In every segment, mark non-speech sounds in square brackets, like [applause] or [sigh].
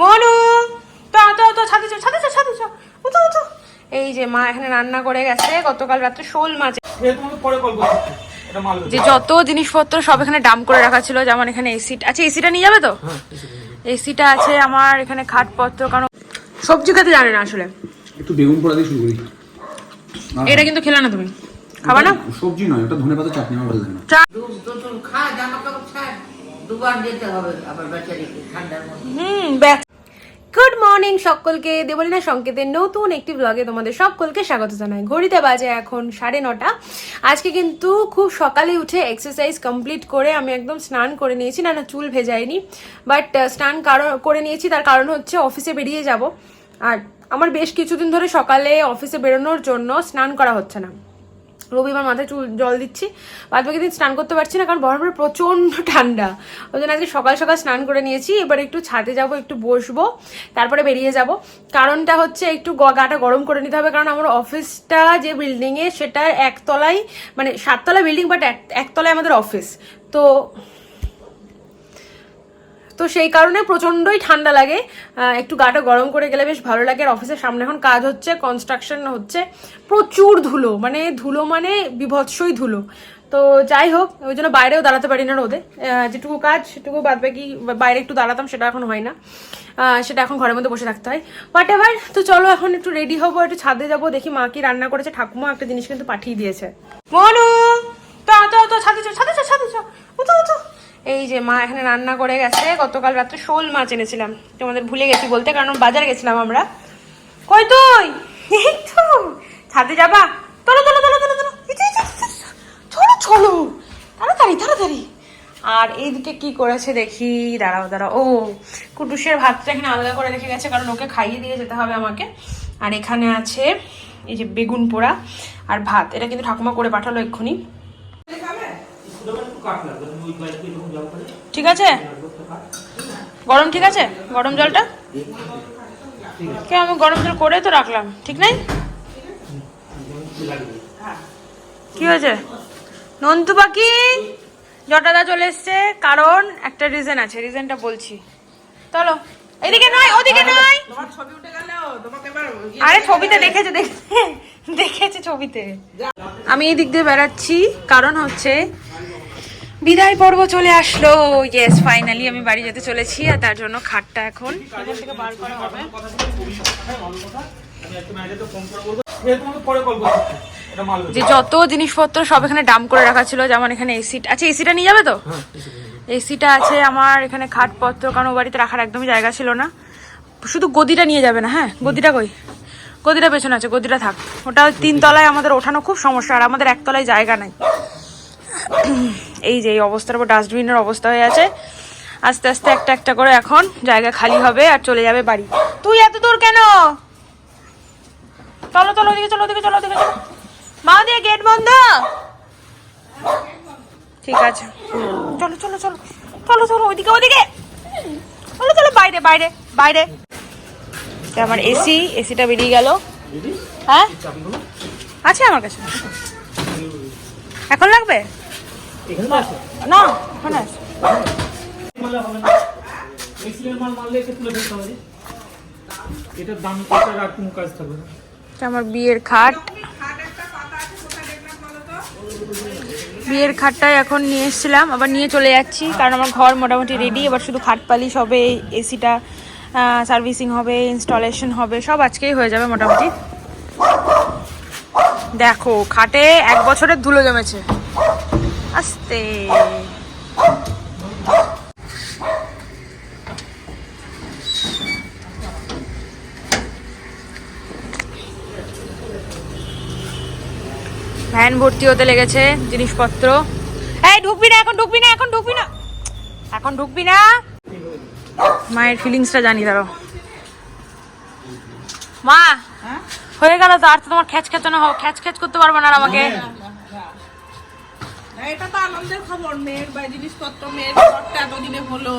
মনু তো তো তো ছাদে চো ছাদে চো ছাদে চো উঠো উঠো। এই যে মা এখানে রান্না করে গেছে গতকাল রাত্রে শোল মাছ। এ তোমাকে পরে কল করছি। যে যত জিনিসপত্র সব এখানে ডাম করে রাখা ছিল যেমন এখানে এসি আচ্ছা এসিটা নিয়ে যাবে তো? হ্যাঁ এসিটা আছে আমার এখানে খাটপত্র কারণ সবজি খেতে জানে না আসলে। একটু বেগুন পোড়া দিয়ে শুরু করি। এটা কিন্তু খেলে না তুমি। খাবা না? সবজি নয় ওটা ধনে পাতা চাটনি আমার ভালো লাগে না। দুধ দুধ খা জামা কাপড় ছাড় দুবার যেতে হবে আবার বেচারিকে ঠান্ডার মধ্যে। হুম ব্যাস। গুড মর্নিং সকলকে। দেবলীনা সংকেতের নতুন একটি ব্লগে তোমাদের সকলকে স্বাগত জানাই। ঘড়িতে বাজে এখন সাড়ে নটা। আজকে কিন্তু খুব সকালে উঠে এক্সারসাইজ কমপ্লিট করে আমি একদম স্নান করে নিয়েছি। না না, চুল ভেজাইনি। বাট স্নান কারণ করে নিয়েছি। তার কারণ হচ্ছে অফিসে বেরিয়ে যাব। আর আমার বেশ কিছুদিন ধরে সকালে অফিসে বেরোনোর জন্য স্নান করা হচ্ছে না। রবিবার মাথায় চুল, জল দিচ্ছি। বাদ বাকি দিন স্নান করতে পারছি না, কারণ বরফের প্রচণ্ড ঠান্ডা। ওই জন্য আজকে সকাল সকাল স্নান করে নিয়েছি। এবার একটু ছাদে যাব, একটু বসবো, তারপরে বেরিয়ে যাব। কারণটা হচ্ছে একটু গাটা গরম করে নিতে হবে, কারণ আমার অফিসটা যে বিল্ডিংয়ে সেটা একতলায় মানে সাততলা বিল্ডিং বাট একতলায় আমাদের অফিস তো তো সেই কারণে প্রচণ্ডই ঠান্ডা লাগে। একটু গাটা গরম করে গেলে বেশ ভালো লাগে। আর অফিসের সামনে এখন কাজ হচ্ছে কনস্ট্রাকশন হচ্ছে। প্রচুর ধুলো মানে ধুলো মানে বিভৎসই ধুলো। তো যাই হোক, ওই জন্য বাইরেও দাঁড়াতে পারি না রোদে। যেটুকু কাজ, সেটুকু বাদ বাকি বাইরে একটু দাঁড়াতাম, সেটা এখন হয় না। সেটা এখন ঘরের মধ্যে বসে থাকতে হয়। হোয়াট এভার তো চলো, এখন একটু রেডি হব, একটু ছাদে যাব, দেখি মা কি রান্না করেছে। ঠাকুমা একটা জিনিস কিন্তু পাঠিয়ে দিয়েছে। মনু! তো ছাদে ছাদে ছাদে চো উঠো উঠো এই যে মা এখানে রান্না করে গেছে গতকাল রাত্রে শোল মাছ এনেছিলাম। তোমাদের ভুলে গেছি বলতে কারণ বাজারে গেছিলাম আমরা। কই তুই? এই ছাদে যাবা? এই যে, এই এই যে, চলো চলো। তাড়াতাড়ি তাড়াতাড়ি। আর এইদিকে কি করেছে দেখি দাঁড়াও দাঁড়াও। ও কুটুসের ভাতটা এখানে আলাদা করে রেখে গেছে কারণ ওকে খাইয়ে দিয়ে যেতে হবে আমাকে। আর এখানে আছে এই যে বেগুন পোড়া আর ভাত। এটা কিন্তু ঠাকুমা করে পাঠালো এক্ষুনি। ঠিক আছে? গরম ঠিক আছে? গরম জলটা? কে, আমি গরম জল করে তো রাখলাম। ঠিক নাই? কি হয়েছে? নন্তু পাখি? জটাদা চলে এসছে। কারণ একটা রিজন আছে। রিজনটা বলছি। চলো। এদিকে নয়, ওদিকে নয়। আরে, ছবিতে দেখেছে? দেখেছে ছবিতে। আমি এই দিক দিয়ে বেড়াচ্ছি। কারণ হচ্ছে বিদায় পর্ব চলে আসলো। ইয়েস ফাইনালি আমি বাড়ি যেতে চলেছি আর তার জন্য খাটটা এখন। এখান থেকে বার করা হবে যে যত জিনিসপত্র সব এখানে ডাম করে রাখা ছিল যেমন এখানে এসি আচ্ছা এসিটা নিয়ে যাবে তো? এসিটা আছে আমার এখানে খাটপত্র কারণ ও বাড়িতে রাখার একদমই জায়গা ছিল না। শুধু গদিটা নিয়ে যাবে না হ্যাঁ? গদিটা কই? গদিটা পেছনে আছে গদিটা থাক। ওটা তিন তলায় আমাদের ওঠানো খুব সমস্যা আর আমাদের একতলায় জায়গা নাই। এই যে এই অবস্থার উপর ডাস্টবিনের অবস্থা হয়ে আছে। আস্তে আস্তে একটা একটা করে এখন জায়গা খালি হবে আর চলে যাবে বাড়ি। তুই এত দূর কেন? চলো চলো ওদিকে চলো ওদিকে চলো ওদিকে চলো। মা দিয়ে গেট বন্ধ? ঠিক আছে। চলো চলো চলো চলো চলো ওইদিকে ওইদিকে চলো চলো বাইরে বাইরে বাইরে। আমার এসি এসিটা বেরিয়ে গেল। হ্যাঁ? আছে আমার কাছে। এখন লাগবে? না ওখানে আছে আমার বিয়ের খাট। বিয়ের খাটটাই এখন নিয়ে এসেছিলাম আবার নিয়ে চলে যাচ্ছি কারণ আমার ঘর মোটামুটি রেডি এবার শুধু খাট পালিশ হবে এসিটা সার্ভিসিং হবে ইনস্টলেশন হবে সব আজকেই হয়ে যাবে মোটামুটি। দেখো খাটে এক বছরের ধুলো জমেছে। আস্তে। ভ্যান ভর্তি হতে লেগেছে জিনিসপত্র। এই, ঢুকবি না এখন, ঢুকবি না, এখন ঢুকবি না। এখন ঢুকবি না। মায়ের ফিলিংসটা জানি ধরো মা, হয়ে গেল তো, আর তো তোমার খ্যাচ খ্যাচানো হোক খ্যাচ খ্যাচ করতে পারবে না আমাকে। এটা তো আনন্দের খবর। মেয়ের বা জিনিসপত্র মেয়ের ঘরটা এতদিনে হলো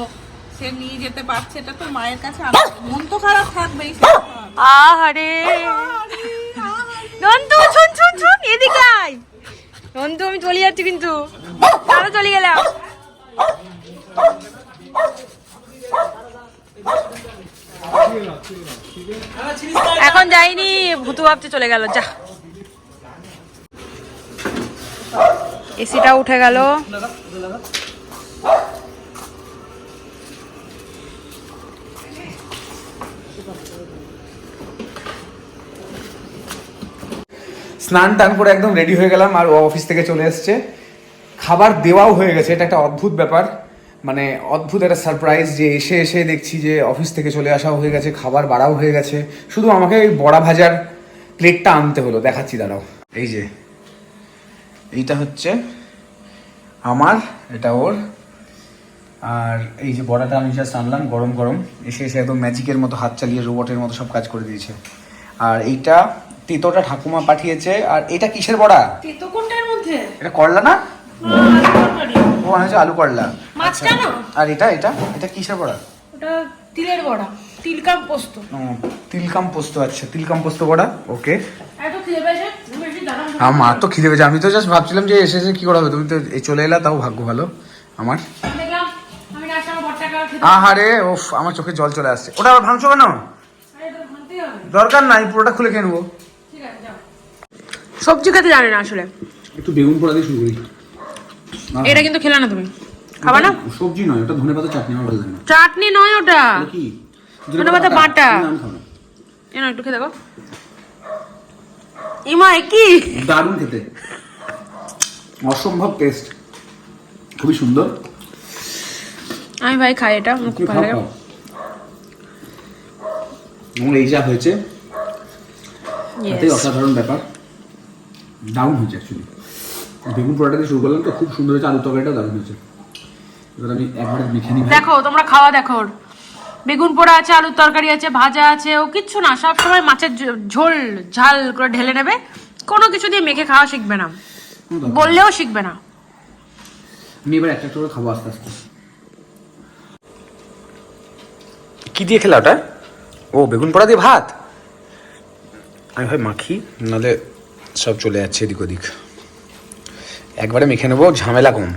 সে নিয়ে যেতে পারছে এটা তো মায়ের কাছে। মন তো খারাপ থাকবেই আহারে। নন্তু শুন শুন শুন এদিকে আয়। নন্তু আমি চলে যাচ্ছি কিন্তু। আরও চলে গেলাম। এখন যাইনি ভুতু ভাবতে চলে গেল যা। এসিটা উঠে গেল। স্নান টান করে একদম রেডি হয়ে গেলাম আর ও অফিস থেকে চলে এসছে। খাবার দেওয়াও হয়ে গেছে, এটা একটা অদ্ভুত ব্যাপার। মানে অদ্ভুত একটা সারপ্রাইজ যে এসে এসে দেখছি যে অফিস থেকে চলে আসাও হয়ে গেছে, খাবার বাড়াও হয়ে গেছে। শুধু আমাকে ওই বড়া ভাজার প্লেটটা আনতে হলো, দেখাচ্ছি দাঁড়াও। এই যে এইটা হচ্ছে আমার এটা ওর। আর এই যে বড়াটা আমি জাস্ট আনলাম গরম গরম। এসে এসে একদম ম্যাজিকের মতো হাত চালিয়ে রোবটের মতো সব কাজ করে দিয়েছে। আর এইটা তেতোটা ঠাকুমা পাঠিয়েছে। আর এটা কিসের বড়া? তেতো কোনটার মধ্যে? এটা করলা না? ও মনে হচ্ছে আলু করলা। মাছটা আর এটা এটা? এটা কিসের বড়া? ওটা তিলের বড়া তিলকাম পোস্ত। তিলকাম পোস্ত আচ্ছা তিলকাম পোস্ত বড়া ওকে আমার তো খিদে পেয়েছে। আমি তো জাস্ট ভাবছিলাম যে এসে এসে কি করা হবে? তুমি তো এই চলে এলা তাও ভাগ্য ভালো আমার। আহারে ওফ আমার চোখে জল চলে আসছে। ওটা আবার ভাঙছো কেন? দরকার নাই পুরোটা খুলে খেয়ে নেব। সবজি খেতে জানে না আসলে। একটু বেগুন পোড়া দিয়ে শুরু করি। এটা কিন্তু খেলে না তুমি। খাবা না? সবজি নয় ওটা ধনে পাতা চাটনি আমার ভালো লাগে না। চাটনি নয় ওটা? কি? ধনেপাতা বাটা। আমি খাব। না। একটু খেয়ে দেখো। ইমা কি? দারুণ খেতে। অসম্ভব টেস্ট খুবই সুন্দর। আমি ভাই খাই এটা আমার খুব ভালো খাও। এই যা হয়েছে Yes. অসাধারণ ব্যাপার। দারুণ হয়েছে অ্যাকচুয়ালি বেগুন পোড়াটা দিয়ে শুরু করলাম তো খুব সুন্দর হয়েছে আলু তরকারিটা দারুণ হয়েছে। আমি একবারে মেখে নিই দেখো তোমরা খাওয়া দেখো বেগুন পোড়া আছে আলুর তরকারি আছে ভাজা আছে ও কিচ্ছু না সব সময় মাছের ঝোল ঝাল করে ঢেলে নেবে। কোনো কিছু দিয়ে মেখে খাওয়া শিখবে না। বললেও শিখবে না। আমি এবার একটা একটা করে খাব আস্তে আস্তে। কি দিয়ে খেলা ওটা? ও বেগুন পোড়া দিয়ে ভাত? আমি ভাই মাখি নাহলে সব চলে যাচ্ছে এদিক ওদিক। একবারে মেখে নেব ঝামেলা কম।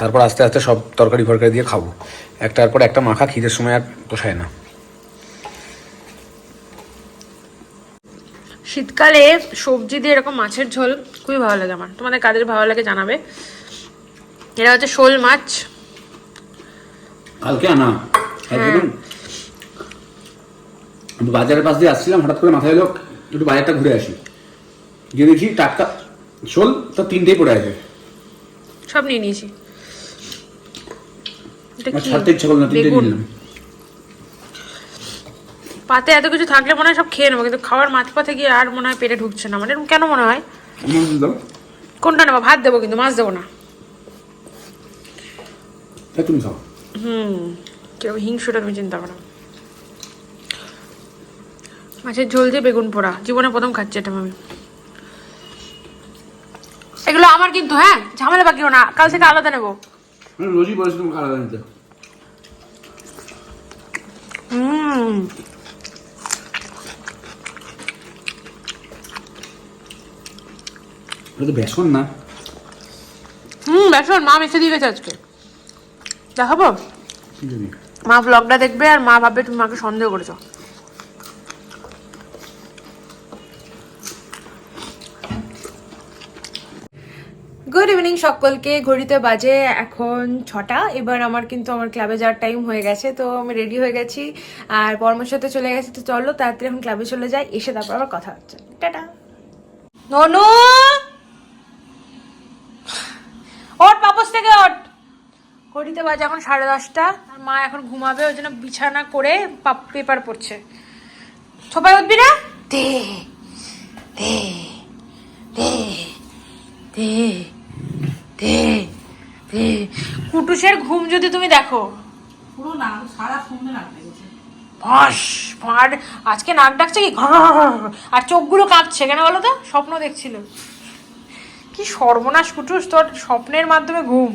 তারপর আস্তে আস্তে সব তরকারি ফরকারি দিয়ে খাব। একটার পর একটা মাখা খিদের সময় আর পোষায় না। শীতকালে সবজি দিয়ে এরকম মাছের ঝোল খুবই ভালো লাগে আমার। তোমাদের কাদের ভালো লাগে জানাবে। এটা হচ্ছে শোল মাছ। কালকে আনা। একদম আমি বাজারের পাশ দিয়ে আসছিলাম হঠাৎ করে মাথায় এলো একটু বাজারটা ঘুরে আসি। গিয়ে দেখি টাটকা শোল তো তিনটেই পড়ে আছে। সব নিয়ে নিয়েছি। এটা কি? ছাড়তে ইচ্ছা করল না তিনটে নিলাম। পাতে এত কিছু থাকলে মনে হয় সব খেয়ে নেব কিন্তু খাওয়ার মাছ পাতে গিয়ে আর মনে হয় পেটে ঢুকছে না। মানে কেন মনে হয়? কোনটা নেব? ভাত দেবো কিন্তু মাছ দেবো না। তুমি খাও। হুম কেউ হিংসুটা তুমি চিন্তা করো মাছের ঝোল দিয়ে বেগুন পোড়া। জীবনে প্রথম খাচ্ছি এটা আমি। এগুলো আমার কিন্তু হ্যাঁ? ঝামেলা বাকিও না। কাল থেকে আলাদা নেব। রোজই বলেছি তোমাকে আলাদা নিতে। হুম এটা তো বেসন না। হুম বেসন। মা মেখে দিয়ে গেছে আজকে। দেখাবো? মা ব্লগটা দেখবে আর মা ভাববে তুমি মাকে সন্দেহ করেছ। গুড ইভিনিং সকলকে। ঘড়িতে বাজে এখন ছটা। এবার আমার কিন্তু আমার ক্লাবে যাওয়ার টাইম হয়ে গেছে তো আমি রেডি হয়ে গেছি। আর পরমের সাথে চলে গেছি তো চলো তাড়াতাড়ি এখন ক্লাবে চলে যাই এসে তারপর আবার কথা হচ্ছে। টাটা। ননু! ওট পাপস থেকে ওট ঘড়িতে বাজে এখন সাড়ে দশটা। আর মা এখন ঘুমাবে ওই জন্য বিছানা করে পাপ- পেপার পড়ছে। সবাই উঠবি না? দে দে দে দে দে দে। কুটুসের ঘুম যদি তুমি দেখো। পুরো না সারা সন্ধ্যে ফাঁস আজকে নাক ডাকছে কি? আর চোখগুলো কাঁপছে কেন বলো তো? স্বপ্ন দেখছিল। কি সর্বনাশ কুটুস তোর স্বপ্নের মাধ্যমে ঘুম।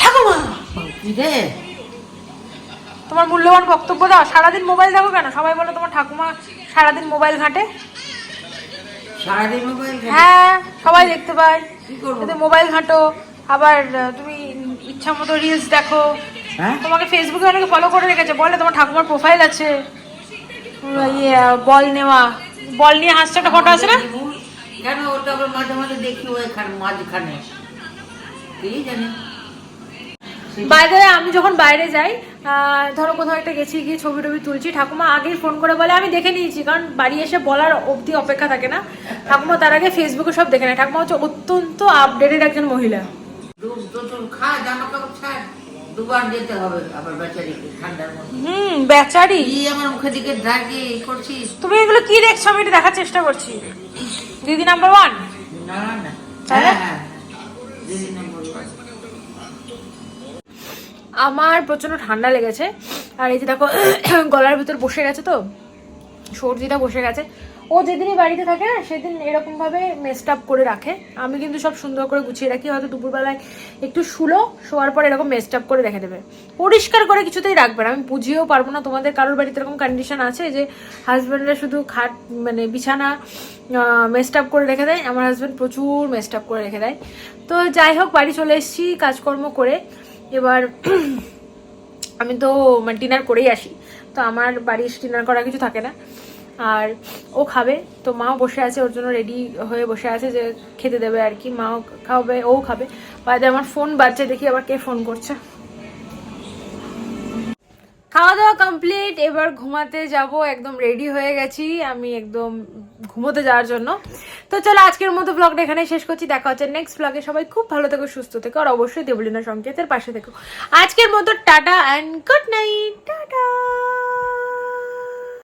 ঠাকুমা! রে? তোমার মূল্যবান বক্তব্য দাও। সারাদিন মোবাইল দেখো কেন? সবাই বলে তোমার ঠাকুমা সারাদিন মোবাইল ঘাঁটি। হ্যাঁ সবাই দেখতে পায়। কি করব? তুমি মোবাইল ঘাঁটো। আবার তুমি ইচ্ছা মতো রিলস দেখো। হ্যাঁ? তোমাকে ফেসবুকে অনেকে ফলো করে রেখেছে। বলে তোমার ঠাকুমার প্রোফাইল আছে। ইয়ে বল নেওয়া। বল নিয়ে হাসছে একটা ফটো আছে না? কেন? ওটা আবার মাঝে মাঝে দেখি ওইখানে মাঝখানে। কি জানি? বাইরে আমি যখন বাইরে যাই ধরো কোথাও একটা গেছি গিয়ে ছবি টবি তুলছি ঠাকুমা আগেই ফোন করে বলে আমি দেখে নিয়েছি। কারণ বাড়ি এসে বলার অবধি অপেক্ষা থাকে না। ঠাকুমা তার আগে ফেসবুকে সব দেখে নেয়। ঠাকুমা হচ্ছে অত্যন্ত আপডেটেড একজন মহিলা। দুধ দুধ খা জামা কাপড় ছাড়। দুবার যেতে হবে আবার বেচারিকে ঠান্ডার মধ্যে। হুম বেচারি? আমার মুখের দিকে করছিস তুমি এগুলো কি দেখছ? আমি এটা দেখার চেষ্টা করছি। দিদি নাম্বার ওয়ান না না। তাহলে? হ্যাঁ হ্যাঁ দিদি নম্বর ওয়ান। আমার প্রচণ্ড ঠান্ডা লেগেছে। আর এই যে দেখো, [clears throat] গলার ভিতর বসে গেছে তো, সর্দিটা বসে গেছে। ও যেদিনই বাড়িতে থাকে না, সেদিন এরকম ভাবে মেস্ট আপ করে রাখে। আমি কিন্তু সব সুন্দর করে গুছিয়ে রাখি, হয়তো দুপুরবেলায় একটু শুলো, শোয়ার পর এরকম মেস্ট আপ করে রেখে দেবে। পরিষ্কার করে কিছুতেই রাখবে না। আমি বুঝিয়েও পারব না, তোমাদের কারোর বাড়িতে এরকম কন্ডিশন আছে যে হাজব্যান্ডরা শুধু খাট মানে বিছানা মেস্ট আপ করে রেখে দেয়। আমার হাজব্যান্ড প্রচুর মেস্ট আপ করে রেখে দেয়। তো যাই হোক, বাড়ি চলে এসেছি, কাজকর্ম করে। এবার [clears throat] আমি তো মানে ডিনার করেই আসি। তো আমার বাড়ির ডিনার করা কিছু থাকে না। আর ও খাবে, তো মাও বসে আছে, ওর জন্য রেডি হয়ে বসে আছে যে খেতে দেবে আর কি। মাও খাবে, ও খাবে। বাদে আমার ফোন বাজছে, দেখি আবার কে ফোন করছে। খাওয়া দাওয়া কমপ্লিট এবার ঘুমাতে যাব, একদম রেডি হয়ে গেছি। আমি একদম ঘুমোতে যাওয়ার জন্য। তো চলো আজকের মতো ব্লগটা এখানে শেষ করছি। দেখা হচ্ছে নেক্সট ব্লগে সবাই খুব ভালো থেকো, সুস্থ থেকো, আর অবশ্যই দেবলিনা সংকেতের পাশে থেকো। আজকের মতো tata and good night tata.